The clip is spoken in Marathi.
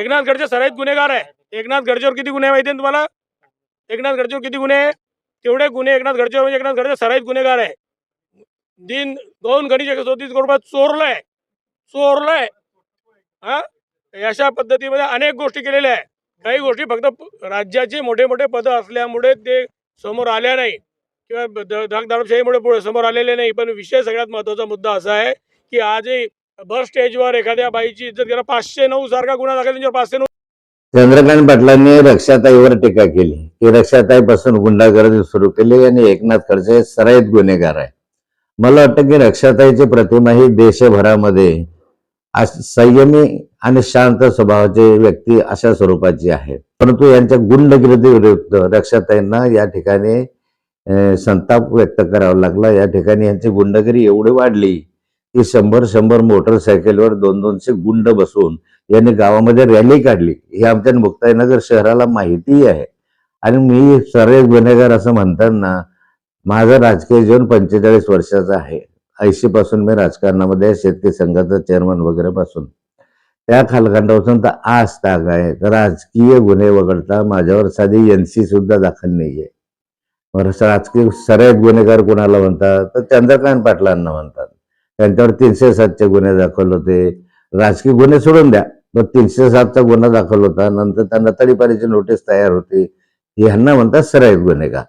एकनाथ खडसे सराईत गुन्हेगार आहे. एकनाथ गडजेवर किती गुन्हे माहिती तुम्हाला? एकनाथ गडजेवर किती गुन्हे? आहे? तेवढे गुन्हे एकनाथ गडजेवर म्हणजे एकनाथ खडसे सराईत गुन्हेगार आहे. दिन दोन गणेश एकशे चौतीस करोड रुपये चोरलाय चोरलाय हा? अशा पद्धतीमध्ये अनेक गोष्टी केलेल्या आहे. काही गोष्टी फक्त राज्याचे मोठे मोठे पद असल्यामुळे ते समोर आल्या नाही. किंवा द- धाक दारूशाहीमुळे पुढे समोर आलेले नाही. पण विषय सगळ्यात महत्त्वाचा मुद्दा असा आहे की आजही बस स्टेजवर एखाद्या बाईची इज्जत केला पाचशे नऊ सारखा गुन्हा दाखल त्यांच्यावर पाचशे नऊ चंद्रकांत पाटलांनी रक्षाताईवर टीका केली. की रक्षाताईपासून गुंडागर्दी सुरू केली आणि एकनाथ खडसे सराईत गुन्हेगार आहे मला वाटतं की रक्षाताईची प्रतिमा ही देशभरामध्ये संयमी आणि शांत स्वभावाची व्यक्ती अशा स्वरूपाची आहे. परंतु यांच्या गुंडगिर्दी विरुद्ध रक्षाताईंना या ठिकाणी संताप व्यक्त करावा लागला. या ठिकाणी यांची गुंडगिरी एवढी वाढली की शंभर शंभर मोटरसायकलवर दोन दोनशे गुंड बसून यांनी गावामध्ये रॅली काढली. हे आमच्या मुक्ताईनगर शहराला माहिती आहे. आणि मी सर्व गुन्हेगार असं म्हणताना माझं राजकीय जीवन पंचेचाळीस वर्षाचं आहे. ऐंशी पासून मी राजकारणामध्ये शेतकरी संघाचा चेअरमन वगैरे पासून त्या खालखंडापासून तर आज ताग आहे. तर राजकीय गुन्हे वगळता माझ्यावर साधी एन सी सुद्धा दाखल नाहीये. बरं राजकीय सराईत गुन्हेगार कोणाला म्हणतात? तर चंद्रकांत पाटलांना म्हणतात. त्यांच्यावर तीनशे सातचे गुन्हे दाखल होते. राजकीय गुन्हे सोडून द्या मग तीनशे सातचा गुन्हा दाखल होता. नंतर त्यांना तडीपारीची नोटीस तयार होती. ह्यांना म्हणतात सराईत गुन्हेगार.